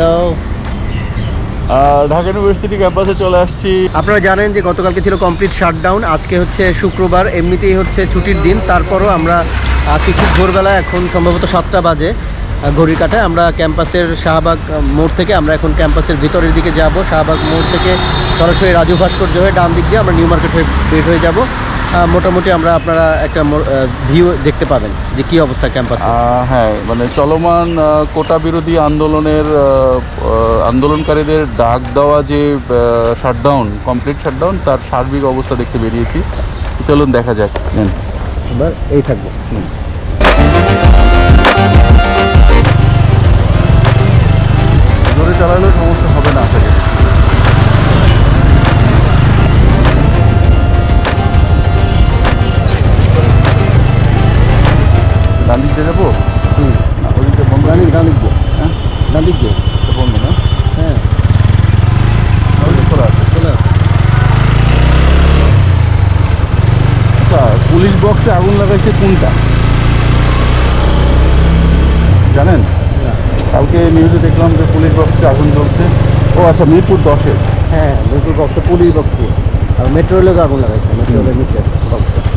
Hello Dhaka university ক্যাম্পাসে চলে আসছি। আপনারা জানেন যে গতকালকে ছিল কমপ্লিট শাটডাউন আজকে হচ্ছে শুক্রবার এমনিতেই হচ্ছে ছুটির দিন। তারপরও আমরা আজকে খুব ভোরবেলা এখন সম্ভবত সাতটা বাজে ঘড়ির কাটায়। আমরা ক্যাম্পাসের শাহবাগ মোড় থেকে আমরা এখন ক্যাম্পাসের ভিতরের দিকে যাব। শাহবাগ মোড় থেকে সরাসরি রাজু ভাস্কর্য হয়ে ডান দিক দিয়ে আমরা নিউ মার্কেট হয়ে বের হয়ে যাব। মোটামুটি আমরা আপনারা একটা ভিউ দেখতে পাবেন যে কী অবস্থা ক্যাম্পাসে হ্যাঁ মানে চলমান কোটা বিরোধী আন্দোলনের আন্দোলনকারীদের ডাক দেওয়া যে শাটডাউন কমপ্লিট শাটডাউন তার সার্বিক অবস্থা দেখতে বেরিয়েছি। চলুন দেখা যাক। নেন এবার এই থাকব। জোরে চালালেও সমস্যা ডান দিক দিয়ে যাব? হুম। না ওদিকটা বন্ধ ডান ডান দিক দিয়ে। হ্যাঁ? ডান দিক দিয়ে বন্ধ না? হ্যাঁ। ওদিকে খোলা আছে আসো। আচ্ছা পুলিশ বক্সে আগুন লাগাইছে কোনটা? জানেন। কালকে নিউজে দেখলাম যে পুলিশ বক্সে আগুন জ্বলছে। ও আচ্ছা মিরপুর দশে। হ্যাঁ মেট্রোল বক্সে পুলিশ বক্সে। আর মেট্রো রেলের আগুন লাগাইছে মেট্রো নিচে বক্সে।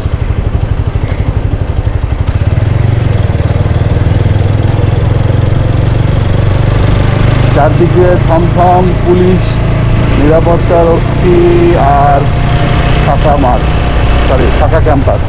চারদিকে থমথম পুলিশ নিরাপত্তা রক্ষী আর ফাঁকা মাঠ সরি ফাঁকা ক্যাম্পাস।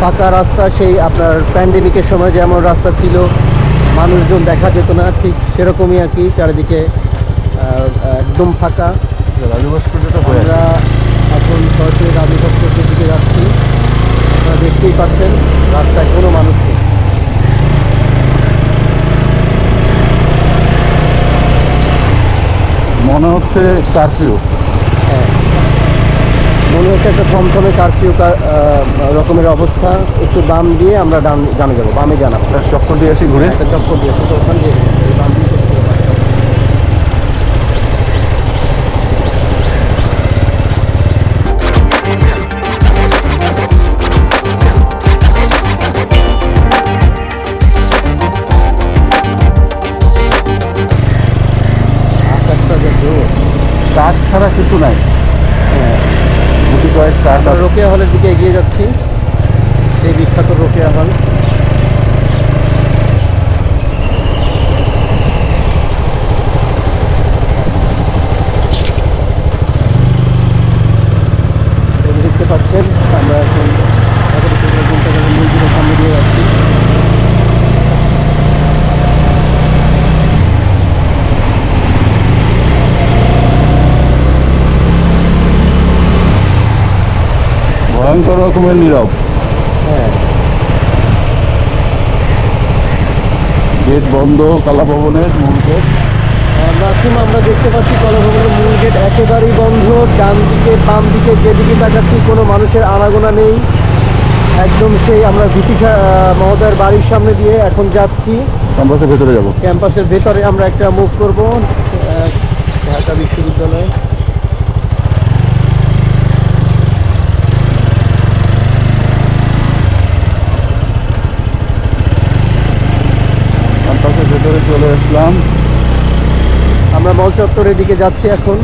ফাঁকা রাস্তা, সেই আপনার প্যান্ডেমিকের সময় যেমন রাস্তা ছিল, মানুষজন দেখা যেত না, ঠিক সেরকমই আর কি চারিদিকে একদম ফাঁকা। আমরা এখন সরাসরি রাজু ভাস্কর্যের দিকে যাচ্ছি। আপনারা দেখতেই পাচ্ছেন, রাস্তায় কোনো মানুষ নেই। মনে হচ্ছে কারফিউ মনে হচ্ছে একটা থমথমে কারফিউ রকমের অবস্থা। একটু বাম দিয়ে আমরা ডান ডানে যাব বামে জানাব চক্কর দিয়ে আসি ঘুরে? একটা চক্কর দিয়েছে তো ওখান দিয়ে বাম ছাড়া কিছু নাই। গুটি কয়েক চার রোকেয়া হলের দিকে এগিয়ে যাচ্ছি। সেই বিখ্যাত রোকেয়া হল। ভয়ঙ্কর রকমের নীরব। হ্যাঁ গেট বন্ধ কালা ভবনের মূল গেট। নাসিম আমরা দেখতে পাচ্ছি কলাভবনের মূল গেট একেবারেই বন্ধ। ডান দিকে বাম দিকে যেদিকে তাকাচ্ছি কোনো মানুষের আনাগোনা নেই। একদম সেই আমরা ভিসি মহোদয়ের বাড়ির সামনে দিয়ে এখন যাচ্ছি। ক্যাম্পাসের ভেতরে যাব। ক্যাম্পাসের ভেতরে আমরা একটা মুভ করব। ঢাকা বিশ্ববিদ্যালয়। মল চত্বরের দিকে যাচ্ছি এখন।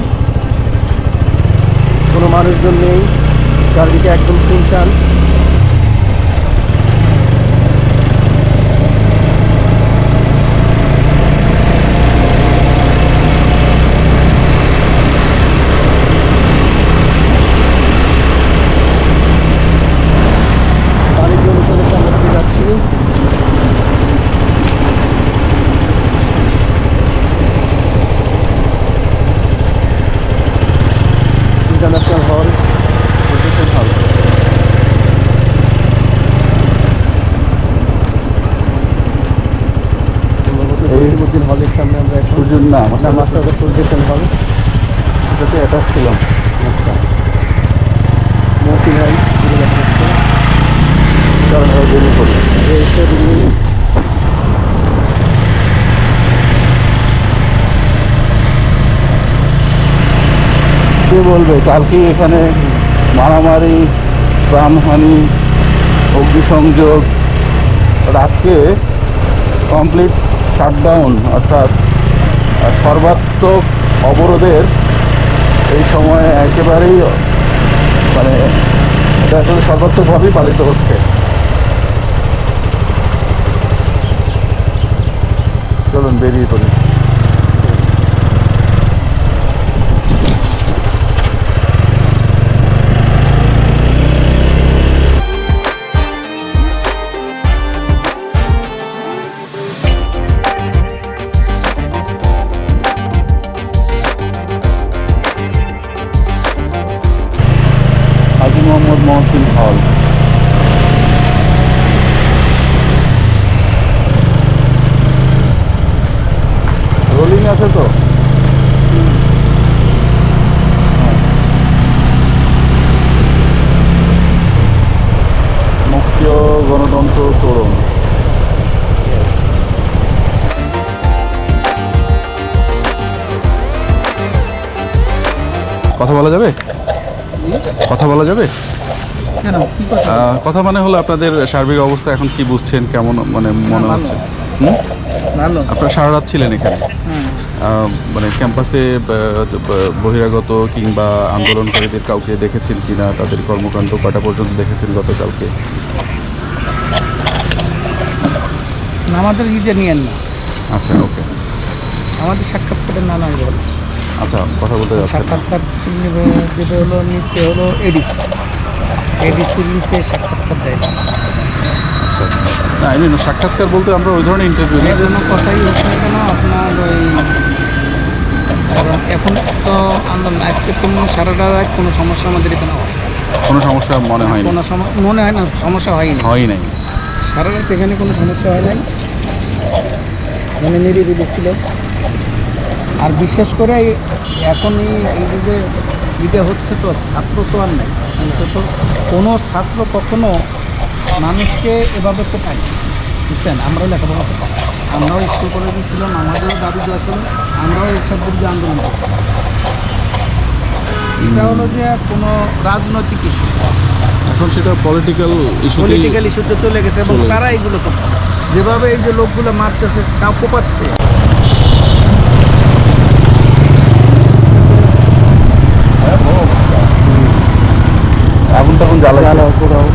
কোনো মানুষজন নেই। চারদিকে একদম শুনশান। না মানে ওটা মাছটা তো সূর্য তেল হবে ওটাতে অ্যাটাচ ছিল আচ্ছা। মোটি ভাই কারণ ভাই জেনে কে বলবে? কালকে এখানে মারামারি, প্রাণহানি, অগ্নিসংযোগ, রাতকে কমপ্লিট শাটডাউন অর্থাৎ সর্বাত্মক অবরোধের এই সময়ে একেবারেই মানে এটা আসলে সর্বাত্মকভাবেই পালিত হচ্ছে। চলুন বেরিয়ে পড়ি। আছে তো? মুখ্য গণতন্ত্র তরুণ। কথা বলা যাবে? কথা বলা যাবে? কেন? কথা? মানে হলো আপনাদের সার্বিক অবস্থা এখন কি বুঝছেন কেমন মানে মনে। হচ্ছে? আপনারা সারা রাত ছিলেন এখানে। মানে ক্যাম্পাসে বহিরাগত কিংবা আন্দোলনকারীদের কাউকে দেখেছেন কিনা তাদের কর্মকাণ্ড কটা পর্যন্ত দেখেছেন গতকালকে? আমাদের ইজে নিয়েন না। আচ্ছা ওকে। আমাদের সাক্ষাৎকারের না নাই বল আচ্ছা কথা বলতে যাচ্ছেন সাক্ষাৎকার যেটা হলো নিচে হলো এডিসি এডিসির নিচে সাক্ষাৎকার দেয় না। আচ্ছা আচ্ছা। না সাক্ষাৎকার বলতে আমরা ওই ধরনের ইন্টারভিউ এর কোনো কথাই হচ্ছে না আপনার ওই এখন তো আন্দোলন আজকে কোনো সারাটা রাত কোনো সমস্যা আমাদের এখানে হয়। কোনো সমস্যা মনে হয় কোনো মনে হয় না সমস্যা হয়নি হয় নাই। সারা রাত এখানে কোনো সমস্যা হয় নাই। মানে নিরিবিলি ছিল। আর বিশেষ করে এখন এই যে ইয়ে হচ্ছে তো ছাত্র তো আর নেই। অন্তত কোনো ছাত্র কখনো মানুষকে এভাবে কোথায়? বুঝছেন? আমরাও লেখাপড়া করতাম। আমরাও স্কুল কলেজে ছিলাম আমাদেরও দাবি দেওয়া ছিল। আমরাও এইসব বিরুদ্ধে আন্দোলন করতাম এটা হলো যে কোনো রাজনৈতিক ইস্যু এখন সেটা পলিটিক্যাল ইস্যু পলিটিক্যাল ইস্যুতে চলে গেছে এবং তারা এইগুলো করছে। যেভাবে এই যে লোকগুলো মারতেছে কাউকে পাচ্ছে আগুন টাগুন জ্বালা পোড়াও।